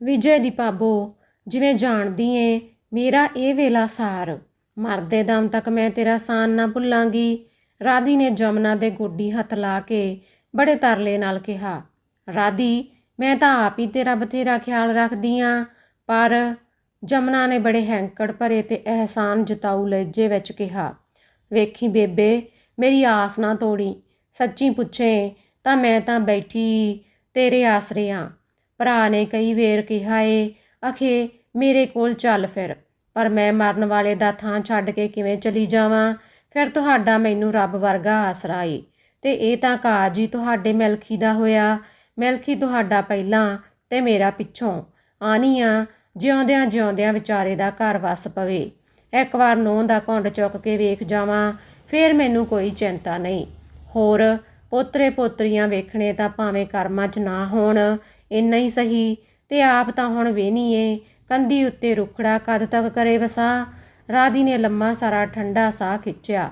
ਵਿਜੇ ਦੀ ਭਾਬੋ, ਜਿਵੇਂ ਜਾਣਦੀ ਏ, ਮੇਰਾ ਇਹ ਵੇਲਾ ਸਾਰ, ਮਰਦੇ ਦਮ ਤੱਕ ਮੈਂ ਤੇਰਾ ਸਾਨ ਨਾ ਭੁੱਲਾਂਗੀ। ਰਾਧੀ ਨੇ ਜਮਨਾ ਦੇ ਗੋਡੀ ਹੱਥ ਲਾ ਕੇ ਬੜੇ ਤਰਲੇ ਨਾਲ ਕਿਹਾ, ਰਾਧੀ, ਮੈਂ ਤਾਂ ਆਪ ਹੀ ਤੇਰਾ ਬਥੇਰਾ ਖਿਆਲ ਰੱਖਦੀ ਆਂ, ਪਰ ਜਮਨਾ ਨੇ ਬੜੇ ਹੈਂਕੜ ਭਰੇ ਤੇ ਅਹਿਸਾਨ ਜਤਾਊ ਲਹਿਜੇ ਵਿੱਚ ਕਿਹਾ, ਵੇਖੀ ਬੇਬੇ, ਮੇਰੀ ਆਸ ਨਾ ਤੋੜੀ, ਸੱਚੀ ਪੁੱਛੇ ਤਾਂ ਮੈਂ ਤਾਂ ਬੈਠੀ ਤੇਰੇ ਆਸਰੇ ਆਂ। ਭਰਾ ਨੇ ਕਈ ਵੇਰ ਕਿਹਾ ਏ, ਅਖੇ, ਮੇਰੇ ਕੋਲ ਚੱਲ ਫਿਰ। ਪਰ ਮੈਂ ਮਰਨ ਵਾਲੇ ਦਾ ਥਾਂ ਛੱਡ ਕੇ ਕਿਵੇਂ ਚਲੀ ਜਾਵਾਂ? ਫਿਰ ਤੁਹਾਡਾ ਮੈਨੂੰ ਰੱਬ ਵਰਗਾ ਆਸਰਾ ਏ। ਤੇ ਇਹ ਤਾਂ ਕਾਜ ਹੀ ਤੁਹਾਡੇ ਮਿਲਖੀ ਦਾ ਹੋਇਆ। ਮਿਲਖੀ ਤੁਹਾਡਾ ਪਹਿਲਾਂ ਤੇ ਮੇਰਾ ਪਿੱਛੋਂ। ਆਨੀ ਆ ਜਿਉਂਦਿਆਂ ਜਿਉਂਦਿਆਂ ਵਿਚਾਰੇ ਦਾ ਘਰ ਵਸ ਪਵੇ। ਇੱਕ ਵਾਰ ਨੋਹ ਦਾ ਘੁੰਡ ਚੁੱਕ ਕੇ ਵੇਖ ਜਾਵਾਂ, ਫਿਰ ਮੈਨੂੰ ਕੋਈ ਚਿੰਤਾ ਨਹੀਂ। ਹੋਰ ਪੋਤਰੇ ਪੋਤਰੀਆਂ ਵੇਖਣੇ ਤਾਂ ਭਾਵੇਂ ਕਰਮਾਂ 'ਚ ਨਾ ਹੋਣ ਇੰਨਾ ਹੀ ਸਹੀ, ਤੇ ਆਪ ਤਾਂ ਹੁਣ ਵੇਹਨੀਏ ਕੰਧੀ ਉੱਤੇ ਰੁਖੜਾ ਕਦ ਤੱਕ ਕਰੇ ਵਸਾ? ਰਾਧੀ ਨੇ ਲੰਮਾ ਸਾਰਾ ਠੰਡਾ ਸਾਹ ਖਿੱਚਿਆ।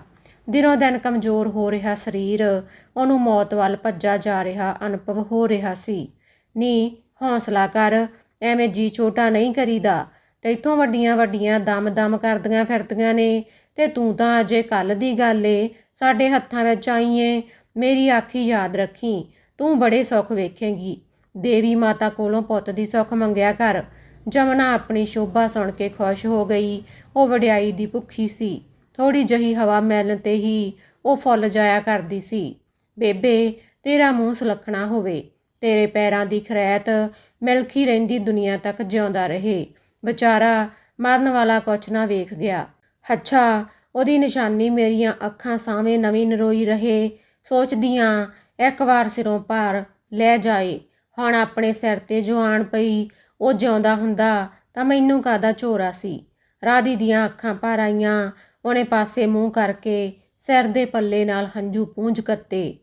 ਦਿਨੋਂ ਦਿਨ ਕਮਜ਼ੋਰ ਹੋ ਰਿਹਾ ਸਰੀਰ, ਉਹਨੂੰ ਮੌਤ ਵੱਲ ਭੱਜਾ ਜਾ ਰਿਹਾ ਅਨੁਭਵ ਹੋ ਰਿਹਾ ਸੀ। ਨੀ, ਹੌਸਲਾ ਕਰ, ਐਵੇਂ ਜੀ ਛੋਟਾ ਨਹੀਂ ਕਰੀਦਾ। ਤੈਥੋਂ ਵੱਡੀਆਂ ਵੱਡੀਆਂ ਦਮ ਦਮ ਕਰਦੀਆਂ ਫਿਰਦੀਆਂ ਨੇ। ਤੇ ਤੂੰ ਤਾਂ ਅਜੇ ਕੱਲ ਦੀ ਗੱਲ ਏ। ਸਾਡੇ ਹੱਥਾਂ ਵਿੱਚ ਆਈਏ ਮੇਰੀ ਆਖੀ ਯਾਦ ਰੱਖੀ। ਤੂੰ ਬੜੇ ਸੁੱਖ ਵੇਖੇਂਗੀ। ਦੇਵੀ ਮਾਤਾ ਕੋਲੋਂ ਪੁੱਤ ਦੀ ਸੁੱਖ ਮੰਗਿਆ ਕਰ। ਜਮਨਾ ਆਪਣੀ ਸ਼ੋਭਾ ਸੁਣ ਕੇ ਖੁਸ਼ ਹੋ ਗਈ। ਉਹ ਵਡਿਆਈ ਦੀ ਭੁੱਖੀ ਸੀ। ਥੋੜੀ ਜਹੀ ਹਵਾ ਮਿਲਣ ਤੇ ਹੀ ਉਹ ਫੁੱਲ ਜਾਇਆ ਕਰਦੀ ਸੀ। ਬੇਬੇ, ਤੇਰਾ ਮੂੰਹ ਸੁਲੱਖਣਾ ਹੋਵੇ। ਤੇਰੇ ਪੈਰਾਂ ਦੀ ਖਰੈਤ ਮਿਲਖੀ ਰਹਿੰਦੀ ਦੁਨੀਆ ਤੱਕ ਜਿਉਂਦਾ ਰਹੇ। ਵਿਚਾਰਾ ਮਰਨ ਵਾਲਾ ਕੁਛ ਨਾ ਵੇਖ ਗਿਆ। ਅੱਛਾ, ਉਹਦੀ ਨਿਸ਼ਾਨੀ ਮੇਰੀਆਂ ਅੱਖਾਂ ਸਾਹਵੇਂ ਨਵੀਂ ਨਰੋਈ ਰਹੇ। ਸੋਚਦੀਆਂ ਇੱਕ ਵਾਰ ਸਿਰੋਂ ਭਾਰ ਲੈ ਜਾਏ। ਹੁਣ ਆਪਣੇ ਸਿਰ ਤੇ ਜੋ ਆਣ ਪਈ, ਉਹ ਜਿਉਂਦਾ ਹੁੰਦਾ, ਤਾਂ ਮੈਨੂੰ ਕਾਦਾ ਝੋਰਾ ਸੀ? ਰਾਧੀ ਦੀਆਂ ਅੱਖਾਂ ਭਰ ਆਈਆਂ, ਉਹਨੇ ਪਾਸੇ ਮੂੰਹ ਕਰਕੇ ਸਿਰ ਦੇ ਪੱਲੇ ਨਾਲ ਹੰਝੂ ਪੂੰਝ ਕੱਤੇ।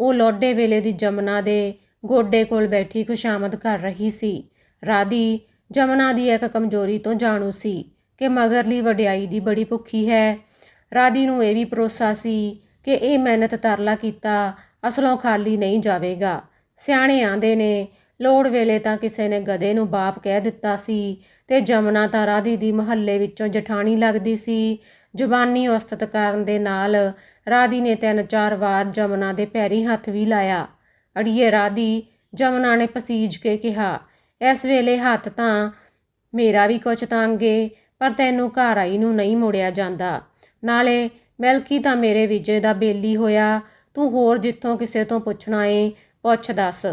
ਉਹ ਲੋਡੇ ਵੇਲੇ ਦੀ ਜਮਨਾ ਦੇ ਗੋਡੇ ਕੋਲ ਬੈਠੀ ਖੁਸ਼ਾਮਦ ਕਰ ਰਹੀ ਸੀ। ਰਾਧੀ, ਜਮਨਾ ਦੀ ਇੱਕ ਕਮਜ਼ੋਰੀ ਤੋਂ ਜਾਣੂ ਸੀ ਕਿ ਮਗਰਲੀ ਵਡਿਆਈ ਦੀ ਬੜੀ ਭੁੱਖੀ ਹੈ। ਰਾਧੀ ਨੂੰ ਇਹ ਵੀ ਭਰੋਸਾ ਸੀ ਕਿ ਇਹ ਮਿਹਨਤ ਤਰਲਾ ਕੀਤਾ ਅਸਲੋਂ ਖਾਲੀ ਨਹੀਂ ਜਾਵੇਗਾ। ਸਿਆਣੇ ਆਂਦੇ ਨੇ, ਲੋੜ ਵੇਲੇ ਤਾਂ ਕਿਸੇ ਨੇ ਗਧੇ ਨੂੰ ਬਾਪ ਕਹਿ ਦਿੱਤਾ ਸੀ ਤੇ ਜਮਨਾ ਤਾਂ ਰਾਧੀ ਦੀ ਮਹੱਲੇ ਵਿੱਚੋਂ ਜਠਾਣੀ ਲੱਗਦੀ ਸੀ। ਜ਼ੁਬਾਨੀ ਉਸਤਤ ਕਰਨ ਦੇ ਨਾਲ ਰਾਧੀ ਨੇ ਤਿੰਨ ਚਾਰ ਵਾਰ ਜਮਨਾ ਦੇ ਪੈਰੀ ਹੱਥ ਵੀ ਲਾਇਆ। ਅੜੀਏ ਰਾਧੀ, ਜਮਨਾ ਨੇ ਪਸੀਜ ਕੇ ਕਿਹਾ, ਇਸ ਵੇਲੇ ਹੱਥ ਤਾਂ ਮੇਰਾ ਵੀ ਕੁਛ ਤਾਂਗੇ, ਪਰ ਤੈਨੂੰ ਘਰ ਆਈ ਨੂੰ ਨਹੀਂ ਮੁੜਿਆ ਜਾਂਦਾ। ਨਾਲੇ ਮਿਲਕੀ ਤਾਂ ਮੇਰੇ ਵਿਜੇ ਦਾ ਬੇਲੀ ਹੋਇਆ, ਤੂੰ ਹੋਰ ਜਿੱਥੋਂ ਕਿਸੇ ਤੋਂ ਪੁੱਛਣਾ ਏ ਪੁੱਛ ਦੱਸ।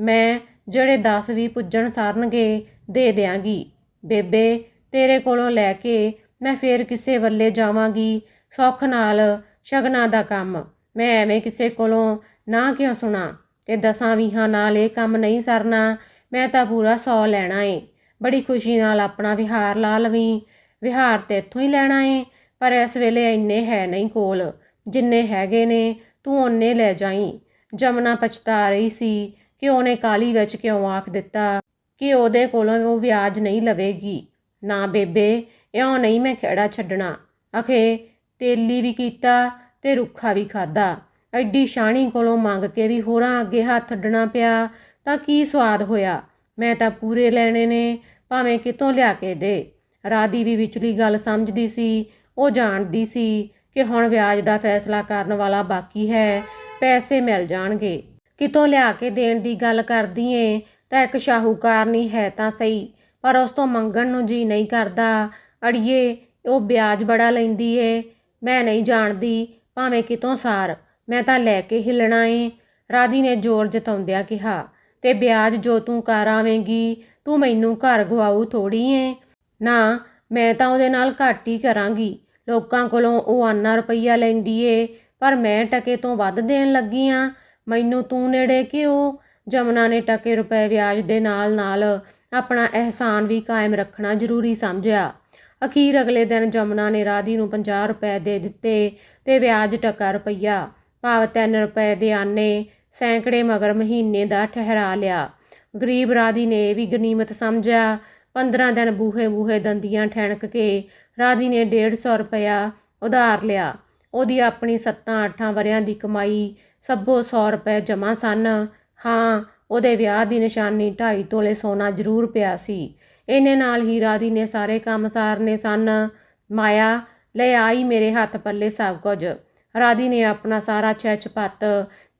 ਮੈਂ ਜਿਹੜੇ 10 ਵੀ ਪੁੱਜਣ ਸਰਨਗੇ, ਦੇ ਦਿਆਂਗੀ। ਬੇਬੇ, ਤੇਰੇ ਕੋਲੋਂ ਲੈ ਕੇ ਮੈਂ ਫੇਰ ਕਿਸੇ ਵੱਲੇ ਜਾਵਾਂਗੀ। ਸੌਖ ਨਾਲ ਸ਼ਗਨਾਂ ਦਾ ਕੰਮ। ਮੈਂ ਐਵੇਂ ਕਿਸੇ ਕੋਲੋਂ ਨਾ ਕਿਉਂ ਸੁਣਾ? ਤੇ ਦਸਾਂ ਵੀਹਾਂ ਨਾਲ ਇਹ ਕੰਮ ਨਹੀਂ ਸਰਨਾ, ਮੈਂ ਤਾਂ ਪੂਰਾ 100 ਲੈਣਾ ਏ। ਬੜੀ ਖੁਸ਼ੀ ਨਾਲ ਆਪਣਾ ਵਿਹਾਰ ਲਾ ਲਵੀਂ। ਵਿਹਾਰ ਤੇ ਇੱਥੋਂ ਹੀ ਲੈਣਾ ਏ, ਪਰ ਇਸ ਵੇਲੇ ਇੰਨੇ ਹੈ ਨਹੀਂ ਕੋਲ। ਜਿੰਨੇ ਹੈਗੇ ਨੇ, ਤੂੰ ਉਹਨੇ ਲੈ ਜਾਈਂ। ਜਮਨਾ ਪਛਤਾ ਰਹੀ ਸੀ ਕਿ ਉਹਨੇ ਕਾਲੀ ਵਿੱਚ ਕਿਉਂ ਆਖ ਦਿੱਤਾ ਕਿ ਉਹਦੇ ਕੋਲੋਂ ਉਹ ਵਿਆਜ ਨਹੀਂ ਲਵੇਗੀ। ਨਾ ਬੇਬੇ, ਇਉਂ ਨਹੀਂ ਮੈਂ ਖੇੜਾ ਛੱਡਣਾ। ਅਖੇ, ਤੇਲੀ ਵੀ ਕੀਤਾ ਤੇ ਰੁੱਖਾ ਵੀ ਖਾਦਾ ਐਡੀ ਸ਼ਾਣੀ ਕੋਲੋਂ ਮੰਗ ਕੇ ਵੀ ਹੋਰਾਂ ਅੱਗੇ ਹੱਥ ਅੱਡਣਾ ਪਿਆ ਤਾਂ ਕੀ ਸਵਾਦ ਹੋਇਆ? ਮੈਂ ਤਾਂ ਪੂਰੇ ਲੈਣੇ ਨੇ, ਭਾਵੇਂ ਕਿਤੋਂ ਲਿਆ ਕੇ ਦੇ। ਰਾਦੀ ਵੀ ਵਿਚਲੀ ਗੱਲ ਸਮਝਦੀ ਸੀ, ਉਹ ਜਾਣਦੀ ਸੀ ਕਿ ਹੁਣ ਵਿਆਜ ਦਾ ਫੈਸਲਾ ਕਰਨ ਵਾਲਾ ਬਾਕੀ ਹੈ। ਪੈਸੇ ਮਿਲ ਜਾਣਗੇ। ਕਿਤੋਂ ਲਿਆ ਕੇ ਦੇਣ ਦੀ ਗੱਲ ਕਰਦੀ ਏ ਤਾਂ ਇੱਕ ਸ਼ਾਹੂਕਾਰ ਨਹੀਂ ਹੈ ਤਾਂ ਸਹੀ, ਪਰ ਉਸ ਤੋਂ ਮੰਗਣ ਨੂੰ ਜੀ ਨਹੀਂ ਕਰਦਾ। ਅੜੀਏ, ਉਹ ਵਿਆਜ ਬੜਾ ਲੈਂਦੀ ਏ, ਮੈਂ ਨਹੀਂ ਜਾਣਦੀ, ਭਾਵੇਂ ਕਿਤੋਂ ਸਾਰ, ਮੈਂ ਤਾਂ ਲੈ ਕੇ ਹਿੱਲਣਾ ਏ। ਰਾਧੀ ਨੇ ਜ਼ੋਰ ਜਤਾਉਂਦਿਆਂ ਕਿਹਾ, ਤੇ ਵਿਆਜ ਜੋ ਤੂੰ ਕਰ ਆਵੇਂਗੀ, ਤੂੰ ਮੈਨੂੰ ਘਰ ਗਵਾਊ ਥੋੜੀ ਏ। ਨਾ, ਮੈਂ ਤਾਂ ਉਹਦੇ ਨਾਲ ਘੱਟ ਹੀ ਕਰਾਂਗੀ। ਲੋਕਾਂ ਕੋਲੋਂ ਉਹ ਆਨਾ ਰੁਪਈਆ ਲੈਂਦੀ ਏ ਪਰ ਮੈਂ ਟਕੇ ਤੋਂ ਵੱਧ ਦੇਣ ਲੱਗੀ ਆ। ਮੈਨੂੰ ਤੂੰ ਨੇੜੇ ਕਿਉਂ ਜਮਨਾ ਨੇ ਟਕੇ ਰੁਪਏ ਵਿਆਜ ਦੇ ਨਾਲ ਨਾਲ ਆਪਣਾ ਅਹਿਸਾਨ ਵੀ ਕਾਇਮ ਰੱਖਣਾ ਜ਼ਰੂਰੀ ਸਮਝਿਆ। ਅਖੀਰ ਅਗਲੇ ਦਿਨ ਜਮਨਾ ਨੇ ਰਾਧੀ ਨੂੰ 50 ਰੁਪਏ ਦੇ ਦਿੱਤੇ ਤੇ ਵਿਆਜ ਟਕਾ ਰੁਪਈਆ, ਭਾਵ 3 ਰੁਪਏ ਦੇ ਆਨੇ ਸੈਂਕੜੇ ਮਗਰ ਮਹੀਨੇ ਦਾ ਠਹਿਰਾ ਲਿਆ। ਗਰੀਬ ਰਾਧੀ ਨੇ ਵੀ ਗਨੀਮਤ ਸਮਝਿਆ। 15 ਦਿਨ ਬੂਹੇ ਬੂਹੇ ਦੰਦੀਆਂ ਠਣਕ ਕੇ ਰਾਧੀ ਨੇ 150 ਰੁਪਇਆ ਉਧਾਰ ਲਿਆ। ਉਹਦੀ ਆਪਣੀ 7-8 ਵਰਿਆਂ ਦੀ ਕਮਾਈ ਸਭੋ 100 ਰੁਪਏ ਜਮ੍ਹਾਂ ਸਨ। ਹਾਂ, ਉਹਦੇ ਵਿਆਹ ਦੀ ਨਿਸ਼ਾਨੀ ਢਾਈ ਤੋਲੇ ਸੋਨਾ ਜ਼ਰੂਰ ਪਿਆ ਸੀ। ਇਹਨੇ ਨਾਲ ਹੀ ਰਾਧੀ ਨੇ ਸਾਰੇ ਕੰਮ ਸਾਰਨੇ ਸਨ। ਮਾਇਆ, ਲੈ ਆਈ ਮੇਰੇ ਹੱਥ ਪੱਲੇ ਸਭ ਕੁਝ। ਰਾਧੀ ਨੇ ਆਪਣਾ ਸਾਰਾ ਛੱਛਪੱਤ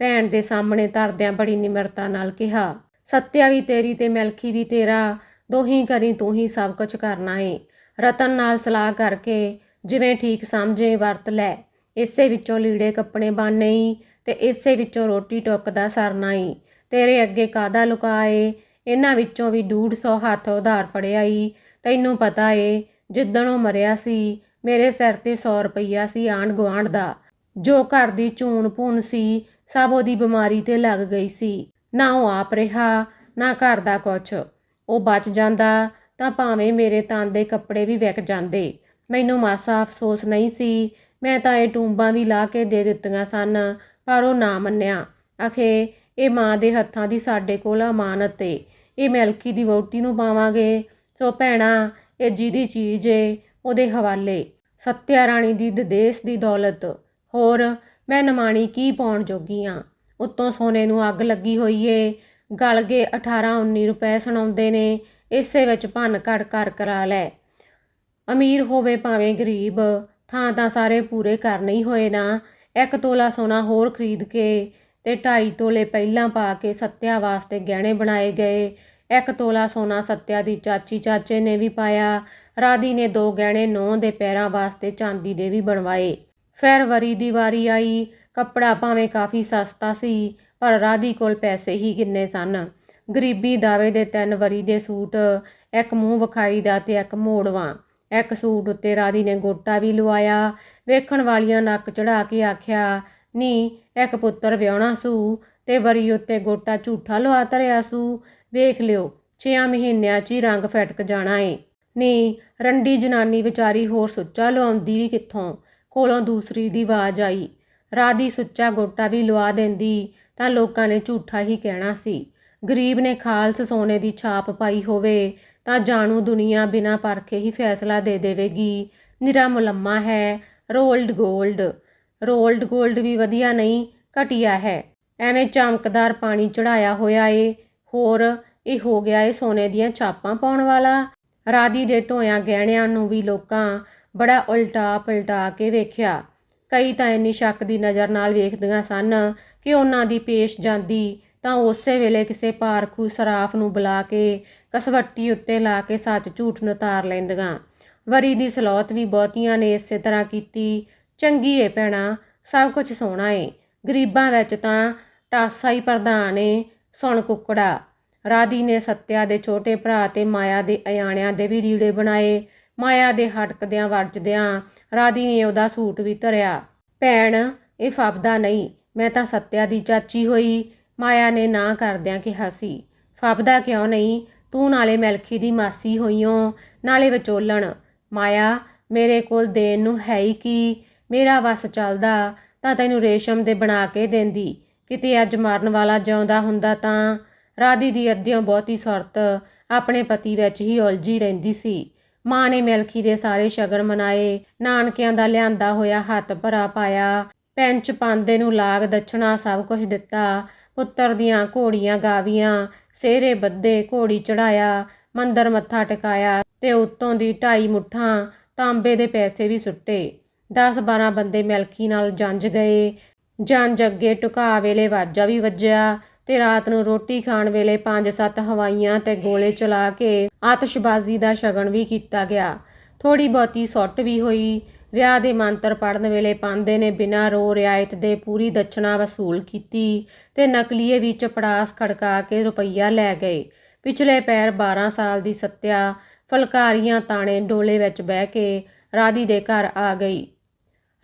ਭੈਣ ਦੇ ਸਾਹਮਣੇ ਧਰਦਿਆਂ ਬੜੀ ਨਿਮਰਤਾ ਨਾਲ ਕਿਹਾ, ਸੱਤਿਆ ਵੀ ਤੇਰੀ ਤੇ ਮਿਲਖੀ ਵੀ ਤੇਰਾ, ਦੋਹੀ ਕਰੀ ਤੂੰ ਹੀ ਸਭ ਕੁਝ ਕਰਨਾ ਏ। ਰਤਨ ਨਾਲ ਸਲਾਹ ਕਰਕੇ ਜਿਵੇਂ ਠੀਕ ਸਮਝੇ ਵਰਤ ਲੈ। ਇਸੇ ਵਿੱਚੋਂ ਲੀੜੇ ਕੱਪੜੇ ਬਾਨੇ ਈ ਤੇ ਇਸੇ ਵਿੱਚੋਂ ਰੋਟੀ ਟੁੱਕ ਦਾ ਸਰਨਾ ਈ ਤੇਰੇ ਅੱਗੇ ਕਾਦਾ ਲੁਕਾਏ ਇਹਨਾਂ ਵਿੱਚੋਂ ਵੀ 150 ਹੱਥ ਉਧਾਰ ਫੜਿਆ ਈ। ਤੈਨੂੰ ਪਤਾ ਏ, ਜਿੱਦਣ ਉਹ ਮਰਿਆ ਸੀ, ਮੇਰੇ ਸਿਰ ਤੇ 100 ਰੁਪਈਆ ਸੀ ਆਂਢ ਗੁਆਂਢ ਦਾ। ਜੋ ਘਰ ਦੀ ਚੂਨ ਭੂਨ ਸੀ, ਸਭ ਉਹਦੀ ਬਿਮਾਰੀ ਤੇ ਲੱਗ ਗਈ ਸੀ। ਨਾ ਉਹ ਆਪ ਰਿਹਾ, ਨਾ ਘਰ ਦਾ ਕੁਛ। ਉਹ ਬਚ ਜਾਂਦਾ, ਤਾਂ ਭਾਵੇਂ ਮੇਰੇ ਤਨ ਦੇ ਕੱਪੜੇ ਵੀ ਵਿਕ ਜਾਂਦੇ। ਮੈਨੂੰ ਮਾਸਾ ਅਫਸੋਸ ਨਹੀਂ ਸੀ ਮੈਂ ਤਾਂ ਇਹ ਟੂੰਬਾਂ ਵੀ ਲਾ ਕੇ ਦੇ ਦਿੱਤੀਆਂ ਸਨ, ਪਰ ਉਹ ਨਾ ਮੰਨਿਆ। ਅਖੇ ਇਹ ਮਾਂ ਦੇ ਹੱਥਾਂ ਦੀ ਸਾਡੇ ਕੋਲ ਅਮਾਨਤ ਏ। ਇਹ ਮਿਲਕੀ ਦੀ ਵੋਟੀ ਨੂੰ ਪਾਵਾਂਗੇ। ਸੋ ਭੈਣਾ, ਇਹ ਜਿਹਦੀ ਚੀਜ਼ ਏ, ਉਹਦੇ ਹਵਾਲੇ। ਸੱਤਿਆ ਰਾਣੀ ਦੀ ਦਦੇਸ ਦੀ ਦੌਲਤ। ਹੋਰ, ਮੈਂ ਨਮਾਣੀ ਕੀ ਪਾਉਣ ਜੋਗੀ ਆ? ਉੱਤੋਂ ਸੋਨੇ ਨੂੰ ਅੱਗ ਲੱਗੀ ਹੋਈ ਏ। ਗਲ ਗਏ 18 19 ਰੁਪਏ ਸੁਣਾਉਂਦੇ ਨੇ, ਇਸੇ ਵਿੱਚ ਭੰਨ ਘੜ ਕਰ ਕਰਾ ਲੈ। ਅਮੀਰ ਹੋਵੇ ਭਾਵੇਂ ਗਰੀਬ ਥਾਂ ਤਾਂ ਸਾਰੇ ਪੂਰੇ ਕਰਨੇ ਹੀ ਹੋਏ ਨਾ। ਇੱਕ ਤੋਲਾ ਸੋਨਾ ਹੋਰ ਖਰੀਦ ਕੇ ਤੇ ਢਾਈ ਤੋਲੇ ਪਹਿਲਾਂ ਪਾ ਕੇ ਸੱਤਿਆ ਵਾਸਤੇ ਗਹਿਣੇ ਬਣਾਏ ਗਏ। ਇੱਕ ਤੋਲਾ ਸੋਨਾ ਸੱਤਿਆ ਦੀ ਚਾਚੀ ਚਾਚੇ ਨੇ ਵੀ ਪਾਇਆ। ਰਾਧੀ ਨੇ ਦੋ ਗਹਿਣੇ ਨੌਂ ਦੇ ਪੈਰਾਂ ਵਾਸਤੇ ਚਾਂਦੀ ਦੇ ਵੀ ਬਣਵਾਏ। ਫਿਰ ਵਰੀ ਦੀ ਵਾਰੀ ਆਈ। ਕੱਪੜਾ ਭਾਵੇਂ ਕਾਫੀ ਸਸਤਾ ਸੀ, ਪਰ ਰਾਧੀ ਕੋਲ ਪੈਸੇ ਹੀ ਕਿੰਨੇ ਸਨ। ਗਰੀਬੀ ਦਾਵੇ ਦੇ ਤਿੰਨ ਵਰੀ ਦੇ ਸੂਟ, ਇੱਕ ਮੂੰਹ ਵਿਖਾਈ ਦਾ ਤੇ ਇੱਕ ਮੋੜਵਾਂ। ਇੱਕ ਸੂਟ ਉੱਤੇ ਰਾਧੀ ਨੇ ਗੋਟਾ ਵੀ ਲਵਾਇਆ, ਵੇਖਣ ਵਾਲੀਆਂ ਨੱਕ ਚੜਾ ਕੇ ਆਖਿਆ, ਨੀ, ਇੱਕ ਪੁੱਤਰ ਵਿਆਹਣਾ ਸੂ ਤੇ ਵਰੀ ਉੱਤੇ ਗੋਟਾ ਝੂਠਾ ਲਵਾ ਧਰਿਆ ਸੂ। ਵੇਖ ਲਿਓ 6 ਮਹੀਨਿਆਂ 'ਚ ਹੀ ਰੰਗ ਫਟਕ ਜਾਣਾ ਏ। ਨੀ, ਰੰਡੀ ਜਨਾਨੀ ਵਿਚਾਰੀ ਹੋਰ ਸੁੱਚਾ ਲਵਾਉਂਦੀ ਵੀ ਕਿੱਥੋਂ? ਕੋਲੋਂ ਦੂਸਰੀ ਦੀ ਆਵਾਜ਼ ਆਈ। ਰਾਧੀ ਸੁੱਚਾ ਗੋਟਾ ਵੀ ਲਵਾ ਦਿੰਦੀ ਤਾਂ ਲੋਕਾਂ ਨੇ ਝੂਠਾ ਹੀ ਕਹਿਣਾ ਸੀ। ਗਰੀਬ ਨੇ ਖਾਲਸ ਸੋਨੇ ਦੀ ਛਾਪ ਪਾਈ ਹੋਵੇ, ਤਾਂ ਜਾਣੂ ਦੁਨੀਆ ਬਿਨਾਂ ਪਰਖੇ ਹੀ ਫੈਸਲਾ ਦੇ ਦੇਵੇਗੀ। ਨਿਰਾ ਮੁਲੰਮਾ ਹੈ, ਰੋਲਡ 골ਡ ਰੋਲਡ 골ਡ ਵੀ ਵਧੀਆ ਨਹੀਂ, ਘਟੀਆ ਹੈ। ਐਵੇਂ ਚਮਕਦਾਰ ਪਾਣੀ ਚੜਾਇਆ ਹੋਇਆ ਏ, ਹੋਰ ਇਹ ਹੋ ਗਿਆ ਏ ਸੋਨੇ ਦੀਆਂ ਛਾਪਾਂ ਪਾਉਣ ਵਾਲਾ। ਰਾਧੀ ਦੇ ਢੋਇਆਂ ਗਹਿਣਿਆਂ ਨੂੰ ਵੀ ਲੋਕਾਂ ਬੜਾ ਉਲਟਾ ਪਲਟਾ ਕੇ ਵੇਖਿਆ। ਕਈ ਤਾਂ ਇੰਨੀ ਸ਼ੱਕ ਦੀ ਨਜ਼ਰ ਨਾਲ ਵੇਖਦੀਆਂ ਸਨ ਕਿ ਉਹਨਾਂ ਦੀ ਪੇਸ਼ ਜਾਂਦੀ ਤਾਂ ਉਸੇ ਵੇਲੇ ਕਿਸੇ ਪਾਰਖੂ ਸਰਾਫ ਨੂੰ ਬੁਲਾ ਕੇ ਕਸਵੱਟੀ ਉੱਤੇ ਲਾ ਕੇ ਸੱਚ ਝੂਠ ਨਤਾਰ ਲੈਂਦੀਆਂ। ਵਰੀ ਦੀ ਸਲੌਤ ਵੀ ਬਹੁਤੀਆਂ ਨੇ ਇਸੇ ਤਰ੍ਹਾਂ ਕੀਤੀ। ਚੰਗੀ ਏ ਭੈਣਾ, ਸਭ ਕੁਝ ਸੋਹਣਾ ਏ। ਗਰੀਬਾਂ ਵਿੱਚ ਤਾਂ ਟਾਸਾ ਹੀ ਪ੍ਰਧਾਨ ਏ, ਸੁਣ ਕੁੱਕੜਾ। ਰਾਧੀ ਨੇ ਸੱਤਿਆ ਦੇ ਛੋਟੇ ਭਰਾ ਤੇ ਮਾਇਆ ਦੇ ਅਯਾਣਿਆਂ ਦੇ ਵੀ ਰੀੜੇ ਬਣਾਏ। ਮਾਇਆ ਦੇ ਹਟਕਦਿਆਂ ਵਰਜਦਿਆਂ ਰਾਧੀ ਨੇ ਉਹਦਾ ਸੂਟ ਵੀ ਧਰਿਆ। ਭੈਣ, ਇਹ ਫੱਬਦਾ ਨਹੀਂ। ਮੈਂ ਤਾਂ ਸੱਤਿਆ ਦੀ ਚਾਚੀ ਹੋਈ। ਮਾਇਆ ਨੇ ਨਾ ਕਰਦਿਆਂ ਕਿਹਾ ਸੀ, ਫੱਬਦਾ ਕਿਉਂ ਨਹੀਂ? ਤੂੰ ਨਾਲੇ ਮਿਲਖੀ ਦੀ ਮਾਸੀ ਹੋਈਓ, ਨਾਲੇ ਵਿਚੋਲਣ। ਮਾਇਆ, ਮੇਰੇ ਕੋਲ ਦੇਣ ਨੂੰ ਹੈ ਹੀ ਕੀ? ਮੇਰਾ ਵਸ ਚੱਲਦਾ, ਤਾਂ ਤੈਨੂੰ ਰੇਸ਼ਮ ਦੇ ਬਣਾ ਕੇ ਦਿੰਦੀ। ਕਿਤੇ ਅੱਜ ਮਰਨ ਵਾਲਾ ਜਿਉਂਦਾ ਹੁੰਦਾ ਤਾਂ? ਰਾਧੀ ਦੀ ਅੱਧਿਓਂ ਬਹੁਤੀ ਸੁਰਤ ਆਪਣੇ ਪਤੀ ਵਿੱਚ ਹੀ ਉਲਝੀ ਰਹਿੰਦੀ ਸੀ। ਮਾਂ ਨੇ ਮਿਲਖੀ ਦੇ ਸਾਰੇ ਸ਼ਗਨ ਮਨਾਏ, ਨਾਨਕਿਆਂ ਦਾ ਲਿਆਂਦਾ ਹੋਇਆ ਹੱਥ ਭਰਾ ਪਾਇਆ ਪੈਂਚ ਪਾਂਦੇ ਨੂੰ ਲਾਗ ਦਛਣਾ ਸਭ ਕੁਝ ਦਿੱਤਾ ਪੁੱਤਰ ਦੀਆਂ ਘੋੜੀਆਂ ਗਾਵੀਆਂ, ਸਿਹਰੇ ਬੱਦੇ ਘੋੜੀ ਚੜਾਇਆ ਮੰਦਰ ਮੱਥਾ ਟਿਕਾਇਆ ਤੇ ਉੱਤੋਂ ਦੀ ਢਾਈ ਮੁੱਠਾਂ ਤਾਂਬੇ ਦੇ ਪੈਸੇ ਵੀ ਸੁੱਟੇ। 10-12 ਬੰਦੇ ਮਿਲਖੀ ਨਾਲ ਜੰਜ ਗਏ। ਜੰਜ ਅੱਗੇ ਟੁਕਾ ਵੇਲੇ ਵਾਜਾ ਵੀ ਵੱਜਿਆ ਤੇ ਰਾਤ ਨੂੰ ਰੋਟੀ ਖਾਣ ਵੇਲੇ 5-7 ਹਵਾਈਆਂ ਤੇ ਗੋਲੇ ਚਲਾ ਕੇ ਆਤਿਸ਼ਬਾਜ਼ੀ ਦਾ ਸ਼ਗਨ ਵੀ ਕੀਤਾ ਗਿਆ। ਥੋੜੀ ਬਹੁਤੀ ਸੁੱਟ ਵੀ ਹੋਈ ਵਿਆਹ ਦੇ ਮੰਤਰ ਪੜਨ ਵੇਲੇ ਪਾਂਦੇ ਨੇ ਬਿਨਾਂ ਰੋ ਰਿਆਇਤ ਦੇ ਪੂਰੀ ਦਛਣਾ ਵਸੂਲ ਕੀਤੀ ਤੇ ਨਕਲੀਏ ਵਿੱਚ ਪੜਾਸ ਖੜਕਾ ਕੇ ਰੁਪਈਆ ਲੈ ਗਏ। ਪਿਛਲੇ ਪੈਰ 12 ਸਾਲ ਦੀ ਸੱਤਿਆ ਫਲਕਾਰੀਆਂ ਤਾਣੇ ਡੋਲੇ ਵਿੱਚ ਬਹਿ ਕੇ ਰਾਧੀ ਦੇ ਘਰ ਆ ਗਈ।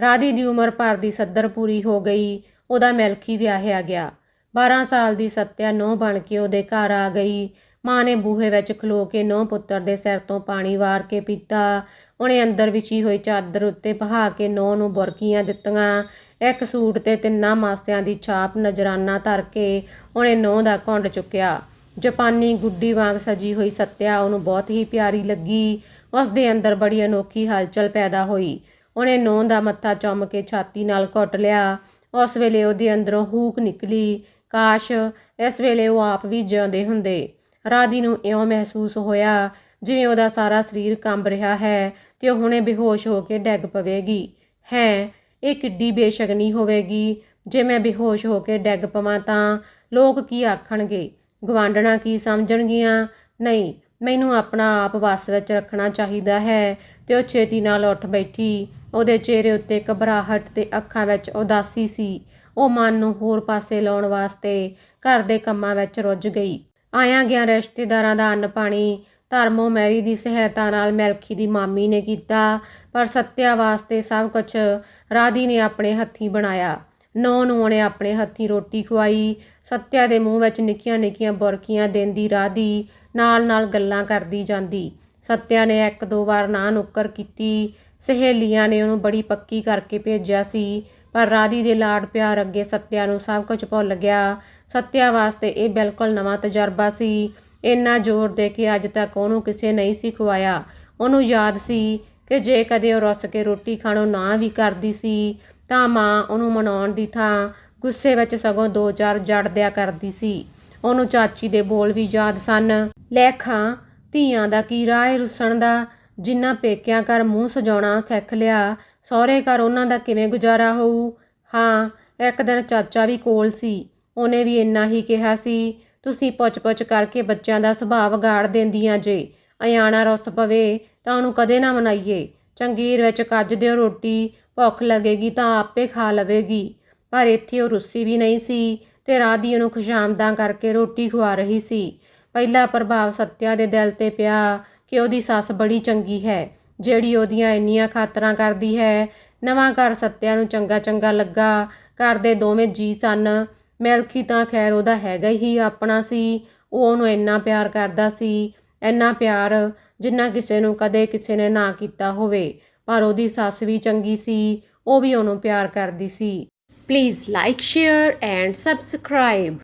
ਰਾਧੀ ਦੀ ਉਮਰ ਭਰ ਦੀ ਸੱਦਰ ਪੂਰੀ ਹੋ ਗਈ, ਉਹਦਾ ਮਿਲਖੀ ਵਿਆਹਿਆ ਗਿਆ। 12 ਸਾਲ ਦੀ ਸੱਤਿਆ ਨੌ ਬਣ ਕੇ ਉਹਦੇ ਘਰ ਆ ਗਈ। ਮਾਂ ਨੇ ਬੂਹੇ ਵਿੱਚ ਖਲੋ ਕੇ ਨੌ ਪੁੱਤਰ ਦੇ ਸਿਰ ਤੋਂ ਪਾਣੀ ਵਾਰ ਕੇ ਪੀਤਾ। ਉਹਨੇ ਅੰਦਰ ਵਿਛੀ ਹੋਈ ਚਾਦਰ ਉੱਤੇ ਬਹਾ ਕੇ ਨੌ ਨੂੰ ਬੁਰਕੀਆਂ ਦਿੱਤੀਆਂ। ਇੱਕ ਸੂਟ ਤੇ ਤਿੰਨਾਂ ਮਾਸਿਆਂ ਦੀ ਛਾਪ ਨਜ਼ਰਾਨਾ ਧਰ ਕੇ ਉਹਨੇ ਨੌ ਦਾ ਘੁੰਡ ਚੁੱਕਿਆ। ਜਾਪਾਨੀ ਗੁੱਡੀ ਵਾਂਗ ਸਜੀ ਹੋਈ ਸੱਤਿਆ ਉਹਨੂੰ ਬਹੁਤ ਹੀ ਪਿਆਰੀ ਲੱਗੀ। ਉਸ ਦੇ ਅੰਦਰ ਬੜੀ ਅਨੋਖੀ ਹਲਚਲ ਪੈਦਾ ਹੋਈ। ਉਹਨੇ ਨੌ ਦਾ ਮੱਥਾ ਚੁੰਮ ਕੇ ਛਾਤੀ ਨਾਲ ਘੁੱਟ ਲਿਆ। ਉਸ ਵੇਲੇ ਉਹਦੇ ਅੰਦਰੋਂ ਹੂਕ ਨਿਕਲੀ। ਕਾਸ਼ ਇਸ ਵੇਲੇ ਉਹ ਆਪ ਵੀ ਜਿਉਂਦੇ ਹੁੰਦੇ। ਰਾਧੀ ਨੂੰ ਇਉਂ ਮਹਿਸੂਸ ਹੋਇਆ ਜਿਵੇਂ ਉਹਦਾ ਸਾਰਾ ਸਰੀਰ ਕੰਬ ਰਿਹਾ ਹੈ ਤੇ ਉਹ ਹੁਣੇ ਬੇਹੋਸ਼ ਹੋ ਕੇ ਡੈਗ ਪਵੇਗੀ। ਹੈ, ਇਹ ਕਿੱਡੀ ਬੇਸ਼ਕਨੀ ਹੋਵੇਗੀ। ਜੇ ਮੈਂ ਬੇਹੋਸ਼ ਹੋ ਕੇ ਡੈਗ ਪਵਾਂ ਤਾਂ ਲੋਕ ਕੀ ਆਖਣਗੇ? ਗਵਾਂਢਣਾ ਕੀ ਸਮਝਣਗੀਆਂ? ਨਹੀਂ, ਮੈਨੂੰ ਆਪਣਾ ਆਪ ਵਸ ਵਿੱਚ ਰੱਖਣਾ ਚਾਹੀਦਾ ਹੈ ਤੇ ਉਹ ਛੇਤੀ ਨਾਲ ਉੱਠ ਬੈਠੀ। ਉਹਦੇ ਚਿਹਰੇ ਉੱਤੇ ਘਬਰਾਹਟ ਤੇ ਅੱਖਾਂ ਵਿੱਚ ਉਦਾਸੀ ਸੀ। ਉਹ ਮਨ ਨੂੰ ਹੋਰ ਪਾਸੇ ਲਾਉਣ ਵਾਸਤੇ ਘਰ ਦੇ ਕੰਮਾਂ ਵਿੱਚ ਰੁੱਝ ਗਈ। ਆਇਆ ਗਿਆ ਰਿਸ਼ਤੇਦਾਰਾਂ ਦਾ ਅੰਨ ਪਾਣੀ। ਧਰਮੋ ਮੈਰੀ ਦੀ ਸਹਾਇਤਾ ਨਾਲ ਮਿਲਖੀ ਦੀ ਮਾਮੀ ਨੇ ਕੀਤਾ, ਪਰ ਸੱਤਿਆ ਵਾਸਤੇ ਸਭ ਕੁਝ ਰਾਧੀ ਨੇ ਆਪਣੇ ਹੱਥੀਂ ਬਣਾਇਆ। ਨੌ ਨੂੰ ਉਹਨੇ ਆਪਣੇ ਹੱਥੀਂ ਰੋਟੀ ਖਵਾਈ ਸੱਤਿਆ ਦੇ ਮੂੰਹ ਵਿੱਚ ਨਿੱਕੀਆਂ ਨਿੱਕੀਆਂ ਬੁਰਕੀਆਂ ਦਿੰਦੀ ਰਾਧੀ ਨਾਲ ਨਾਲ ਗੱਲਾਂ ਕਰਦੀ ਜਾਂਦੀ। ਸੱਤਿਆ ਨੇ ਇੱਕ ਦੋ ਵਾਰ ਨਾ ਨੁੱਕਰ ਕੀਤੀ। ਸਹੇਲੀਆਂ ਨੇ ਉਹਨੂੰ ਬੜੀ ਪੱਕੀ ਕਰਕੇ ਭੇਜਿਆ ਸੀ, ਪਰ ਰਾਧੀ ਦੇ ਲਾਡ ਪਿਆਰ ਅੱਗੇ ਸੱਤਿਆ ਨੂੰ ਸਭ ਕੁਝ ਭੁੱਲ ਗਿਆ। ਸੱਤਿਆ ਵਾਸਤੇ ਇਹ ਬਿਲਕੁਲ ਨਵਾਂ ਤਜਰਬਾ ਸੀ। ਇੰਨਾ ਜ਼ੋਰ ਦੇ ਕੇ ਅੱਜ ਤੱਕ ਉਹਨੂੰ ਕਿਸੇ ਨਹੀਂ ਸੀ ਖਵਾਇਆ ਉਹਨੂੰ ਯਾਦ ਸੀ ਕਿ ਜੇ ਕਦੇ ਉਹ ਰੁੱਸ ਕੇ ਰੋਟੀ ਖਾਣੋਂ ਨਾ ਵੀ ਕਰਦੀ ਸੀ, ਤਾਂ ਮਾਂ ਉਹਨੂੰ ਮਨਾਉਣ ਦੀ ਥਾਂ ਗੁੱਸੇ ਵਿੱਚ ਸਗੋਂ ਦੋ ਚਾਰ ਜੜ ਦਿਆ ਕਰਦੀ ਸੀ। ਉਹਨੂੰ ਚਾਚੀ ਦੇ ਬੋਲ ਵੀ ਯਾਦ ਸਨ। ਲੈਖਾਂ, ਧੀਆਂ ਦਾ ਕੀ ਰਾਹ ਰੁੱਸਣ ਦਾ? ਜਿੰਨਾ ਪੇਕਿਆਂ ਘਰ ਮੂੰਹ ਸਜਾਉਣਾ ਸਿੱਖ ਲਿਆ, ਸਹੁਰੇ ਘਰ ਉਹਨਾਂ ਦਾ ਕਿਵੇਂ ਗੁਜ਼ਾਰਾ ਹੋਊ? ਹਾਂ, ਇੱਕ ਦਿਨ ਚਾਚਾ ਵੀ ਕੋਲ ਸੀ। ਉਹਨੇ ਵੀ ਇੰਨਾ ਹੀ ਕਿਹਾ ਸੀ, ਤੁਸੀਂ ਪੁੱਛ-ਪੁੱਛ ਕਰਕੇ ਬੱਚਿਆਂ ਦਾ ਸੁਭਾਅ ਵਿਗਾੜ ਦਿੰਦੀਆਂ ਜੇ, ਅਯਾਣਾ ਰੁੱਸ ਪਵੇ ਤਾਂ ਉਹਨੂੰ ਕਦੇ ਨਾ ਮਨਾਈਏ। ਚੰਗੀਰ ਵਿੱਚ ਕੱਜ ਦਿਓ ਰੋਟੀ, ਭੁੱਖ ਲੱਗੇਗੀ ਤਾਂ ਆਪੇ ਖਾ ਲਵੇਗੀ। ਪਰ ਇੱਥੇ ਉਹ ਰੁੱਸੀ ਵੀ ਨਹੀਂ ਸੀ ਤੇ ਰਾਧੀ ਉਹਨੂੰ ਖੁਸ਼ਾਮਦਾਂ ਕਰਕੇ ਰੋਟੀ ਖਵਾ ਰਹੀ ਸੀ। ਪਹਿਲਾ ਪ੍ਰਭਾਵ ਸੱਤਿਆ ਦੇ ਦਿਲ ਤੇ ਪਿਆ ਕਿ ਉਹਦੀ ਸੱਸ ਬੜੀ ਚੰਗੀ ਹੈ, ਜਿਹੜੀ ਉਹਦੀਆਂ ਇੰਨੀਆਂ ਖਾਤਰਾਂ ਕਰਦੀ ਹੈ। ਨਵਾਂ ਘਰ ਸੱਤਿਆ ਨੂੰ ਚੰਗਾ ਚੰਗਾ ਲੱਗਾ, ਘਰ ਦੇ ਦੋਵੇਂ ਜੀ ਸਨ। ਮਿਲਖੀ ਤਾਂ ਖੈਰ ਉਹਦਾ ਹੈਗਾ ਹੀ ਆਪਣਾ ਸੀ, ਉਹ ਉਹਨੂੰ ਇੰਨਾ ਪਿਆਰ ਕਰਦਾ ਸੀ, ਇੰਨਾ ਪਿਆਰ ਜਿੰਨਾ ਕਿਸੇ ਨੂੰ ਕਦੇ ਕਿਸੇ ਨੇ ਨਾ ਕੀਤਾ ਹੋਵੇ, ਪਰ ਉਹਦੀ ਸੱਸ ਵੀ ਚੰਗੀ ਸੀ, ਉਹ ਵੀ ਉਹਨੂੰ ਪਿਆਰ ਕਰਦੀ ਸੀ। Please like share and subscribe